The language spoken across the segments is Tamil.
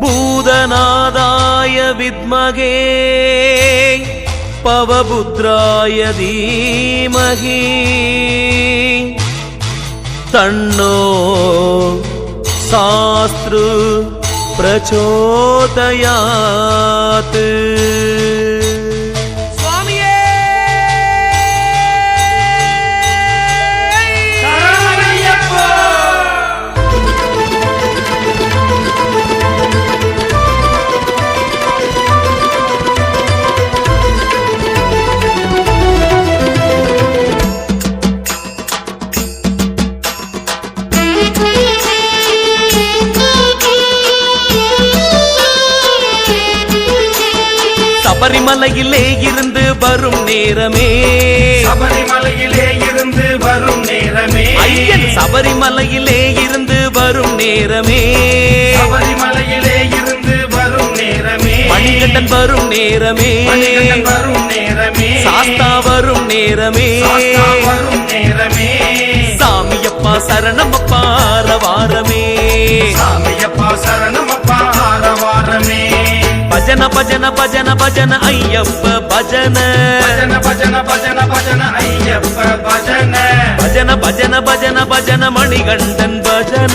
பூதநாதாய வித்மகே பவபுத்ராய தீமகி தன்னோ சாஸ்திரு பிரச்சோதயாத். சபரிமலையிலே இருந்து வரும் நேரமே. சபரிமலையிலே இருந்து வரும் நேரமே. ஐயன் சபரிமலையிலே இருந்து வரும் நேரமே. சபரிமலையிலே இருந்து வரும் நேரமே. மணிகண்டன் வரும் நேரமே. வரும் நேரமே. சாஸ்தா வரும் நேரமே. சரணமப்பா வாரமே சாமியப்பா சரணமப்பா ஆரவாரமே பஜன பஜன பஜன பஜன ஐயப்ப பஜன பஜன பஜன பஜன பஜன மணிகண்டன் பஜன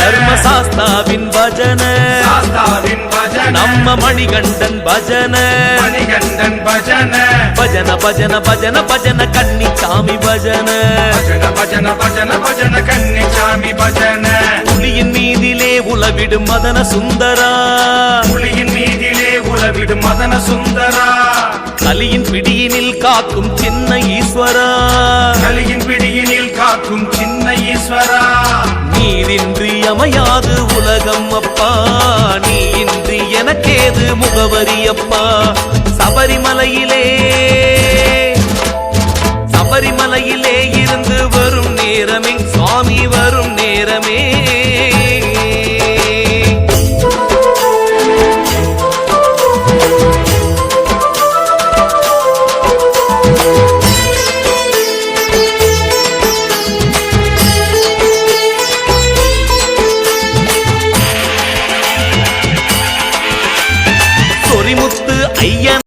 தர்மசாஸ்தாவின் பஜன சாஸ்தாவின் பஜன நம்ம மணிகண்டன் பஜன மணிகண்டன் பஜன பஜன பஜன பஜன பஜன கன்னிச்சாமி பஜன. பஜன பஜன பஜன பஜன கன்னிச்சாமி பஜன. புலியின் மீதிலே உலவிடும் மதன சுந்தரா. புலியின் மீதிலே உலவிடும் மதன சுந்தரா. கலியின் பிடியினில் காக்கும் சின்ன ஈஸ்வரா. கலியின் பிடியினில் காக்கும் சின்ன ஈஸ்வரா. நீரின்றி அமையாது உலகம் அப்பா. நீ இன்றி எனக்கேது முகவரி அப்பா. சபரிமலையிலே சபரிமலையிலே